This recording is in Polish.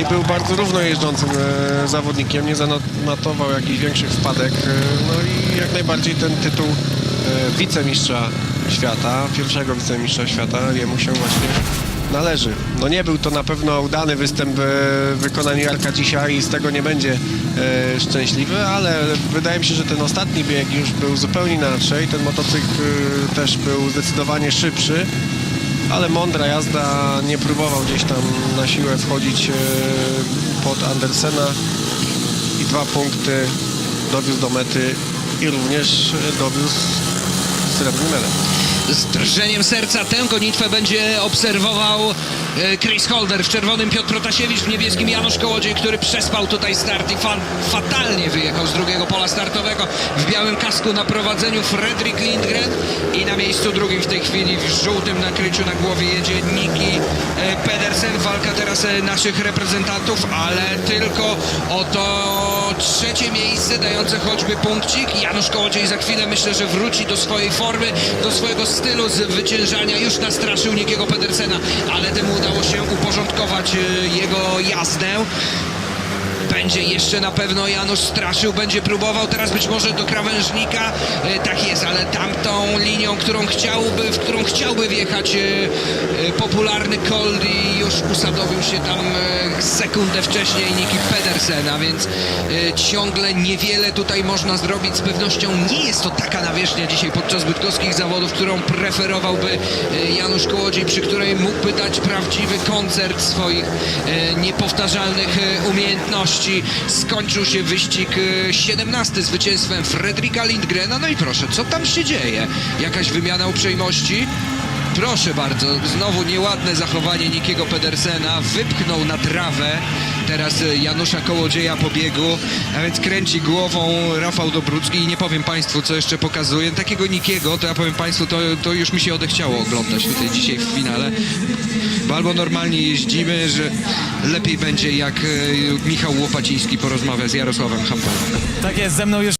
i był bardzo równo jeżdżącym e, zawodnikiem, nie zanotował jakichś większych wpadek. E, no i jak najbardziej ten tytuł e, wicemistrza świata, pierwszego wicemistrza świata, jemu się właśnie należy. No nie był to na pewno udany występ w wykonaniu Jarka dzisiaj i z tego nie będzie szczęśliwy, ale wydaje mi się, że ten ostatni bieg już był zupełnie inaczej. Ten motocykl też był zdecydowanie szybszy ale mądra jazda, nie próbował gdzieś tam na siłę wchodzić e, pod Andersena i dwa punkty dowiózł do mety i również dowiózł srebrny medal. Z drżeniem serca tę gonitwę będzie obserwował e, Chris Holder w czerwonym Piotr Protasiewicz, w niebieskim Janusz Kołodziej, który przespał tutaj start i fa fatalnie wyjechał z drugiego pola startowego. W białym kasku na prowadzeniu Fredrik Lindgren i na miejscu drugim w tej chwili w żółtym nakryciu na głowie jedzie Niki Pedersen. Walka teraz e, naszych reprezentantów, ale tylko o to trzecie miejsce dające choćby punkcik. Janusz Kołodziej za chwilę myślę, że wróci do swojej formy, do swojego stylu zwyciężania. Już nastraszył Nikiego Pedersena, ale temu udało się uporządkować e, jego jazdę. Będzie jeszcze na pewno Janusz straszył, będzie próbował teraz być może do krawężnika. E, tak jest, ale tamtą linią, którą chciałby, w którą chciałby wjechać e, e, popularny Coldy już usadowił się tam sekundę wcześniej Niki Pedersen, a więc ciągle niewiele tutaj można zrobić. Z pewnością nie jest to taka nawierzchnia dzisiaj podczas bydgoskich zawodów, którą preferowałby Janusz Kołodziej, przy której mógłby dać prawdziwy koncert swoich niepowtarzalnych e, Skończył się wyścig e, 17 zwycięstwem Fredrika Lindgrena. No i proszę, co tam się dzieje? Jakaś wymiana uprzejmości? Proszę bardzo, znowu nieładne zachowanie Nikiego Pedersena. Wypchnął na trawę teraz e, Janusza Kołodzieja po biegu, a więc kręci głową Rafał Dobrucki i nie powiem Państwu, co jeszcze pokazuje. Takiego Nikiego, to ja powiem Państwu, to, to już mi się odechciało oglądać tutaj dzisiaj w finale. Bo albo normalnie jeździmy, że lepiej będzie jak e, Michał Łopaciński porozmawia z Jarosławem Hampelem. Tak jest, ze mną już